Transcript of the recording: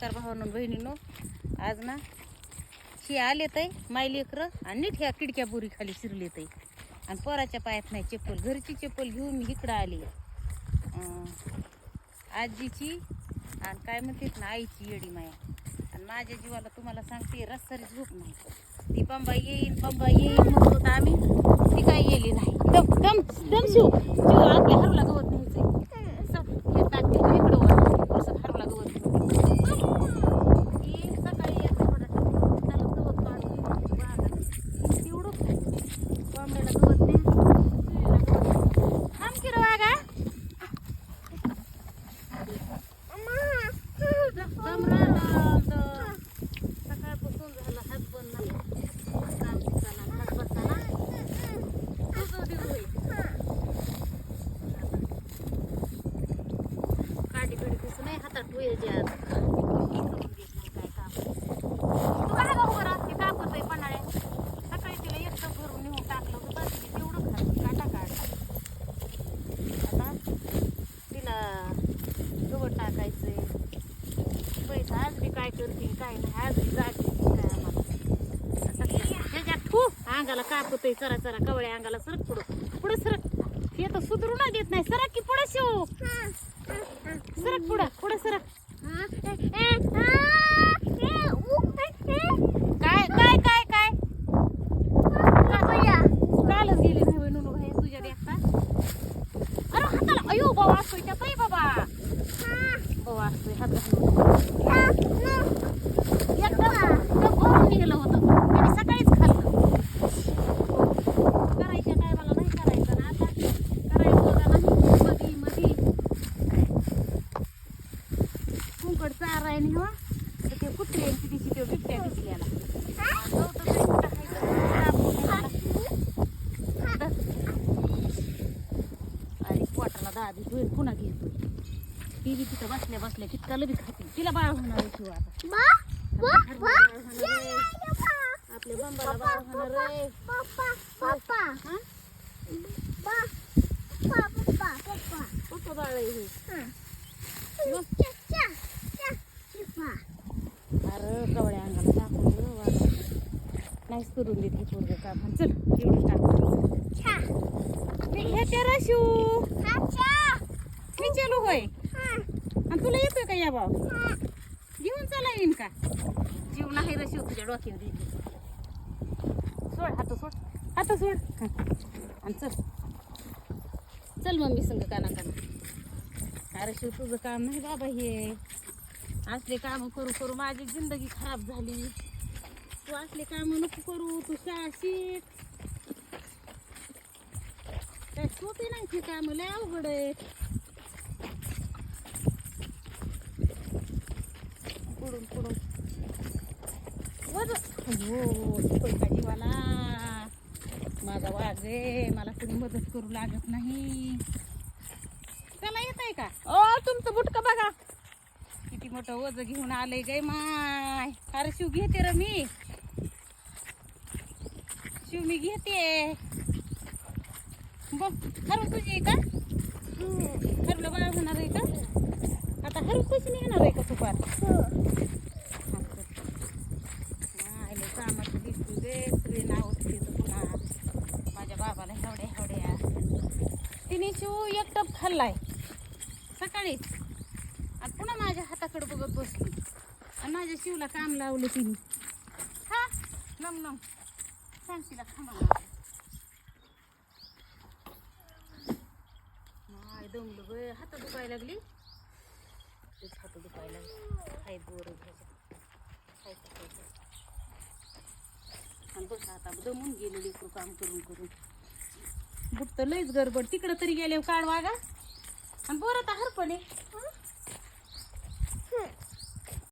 नमस्कार भावांनो बहिणीनो. आज ना हे आलेत आहे माय लेकरं आणि नीट ह्या किडक्या बोरी खाली शिरलेत आहे आणि पोराच्या पायात नाही चप्पल घरची चप्पल घेऊन मी इकडं आली. आजीची आणि काय म्हणतात ना आईची येडी माया. आणि माझ्या जीवाला तुम्हाला सांगते रस्सरी झोप नाही. ती पंबा येईन पंबा येईल म्हणतो आम्ही. ती काय येली नाही. दम दम दम शिव. शिव आपल्या हरवला गवत न्यायचंय असं हे टाकते तू इकडं वर असं हरवला गवत ती सकाळी येते थोडं त्याला गवत काढून बागात. तेवढं कोंबड्याला गवत नाही थांब की रे वागा दम राहिला तर सकाळपासून झाला हात बंद नाही काम दिसाना हात बसाना तुझं देऊ होईल काठी बिडी दिसू नाही हातात ठेवायच्या काय काम तू काय गं उभं राहते काम करतोय पन्हाळ्या सकाळी तिला एकदम भरून नेऊन टाकलं होतं तिने तेवढं खाल्लं काटा काढला आता तिला गवत टाकायचंय पैसा आज बी काय करते काय नाही आज बी जागते काय आम्हाला आता त्याच्यात ठू अंगाला कापतोय चरा चरा कवळ्या अंगाला सरक पुढं. पुढं सरक. हे तर सुधरू ना देत नाही. सरक की पुढं शिव. सरक पुढं पुढं सरक. काय काय काय काय? कालच गेली नाही होय नुनू भाई तुझ्या देखता. अरे हाताला अयो बाबा असतोय त्यात बाबा. बाबा असतोय हात कुंकड चाराय नाही हो. तर ते कुत्र्यांची दिशी ते बिबट्या दाबून अरे पोटाला दादी होईल पुन्हा घेतोय ती. बी तिथं बसल्या बसल्या तितकाला बी खाते. तिला बाळ होणार आहे शिव आता. आपल्या बंबाला बाळ होणार आहे. हा? कुठं बाळ आहे हे? अरे कवड्या अंगाला टाकून ग वागा. नाहीच करून देत हे पोरगं काम आणि चल एवढं टाक. मी घेते रे शिव मी चलू होय. आणि तुला येतोय का या भाव घेऊन चला येईन का? जीव नाही रे शिव तुझ्या डोक्यावर देते सोड हात सोड. हात सोड. आणि चल. चल मम्मी संग काना काना. अरे शिव तुझं काम नाही बाबा हे. असले काम करू करू माझी जिंदगी खराब झाली. तू असले काम नको करू? तू शाळा शिक काय सोपी नाही ते काम? लय अवघड आहे. पुढून पुढून. हो पैसा जीवाला. माझा वाघ आहे. मला कुणी मदत करू लागत नाही. त्याला येत आहे का? ओ तुमचं बुटकं बघा. किती मोठं वज घेऊन आलंय गे माय. अरे शिव घेते र मी. शिव मी घेते. बघ हरव तुझी का? हरवलं बाळ होणार आहे का? आता हरव तुझी निघणार आहे का सुपार? आले कामाचं दिसू दे सगळे नाव तिथं पुन्हा. माझ्या बाबाला एवढ्या एवढ्या. तिने शिव एक टप खाल्लाय. सकाळीच आणि पुन्हा माझ्या हाताकडे बघत बसली. आणि माझ्या शिवला काम लावलं तिने. हा नम नम. सांग तिला माय दमलं ग. हात दुखायला लागली? तेच हात दुखायला लागली. हाय बोर आणि बस आता दमून गेले लेकरू काम करून करून. बुट तर लईच गडबड. तिकडं तरी गेले काढ वागा. आणि बोर आता हरपणे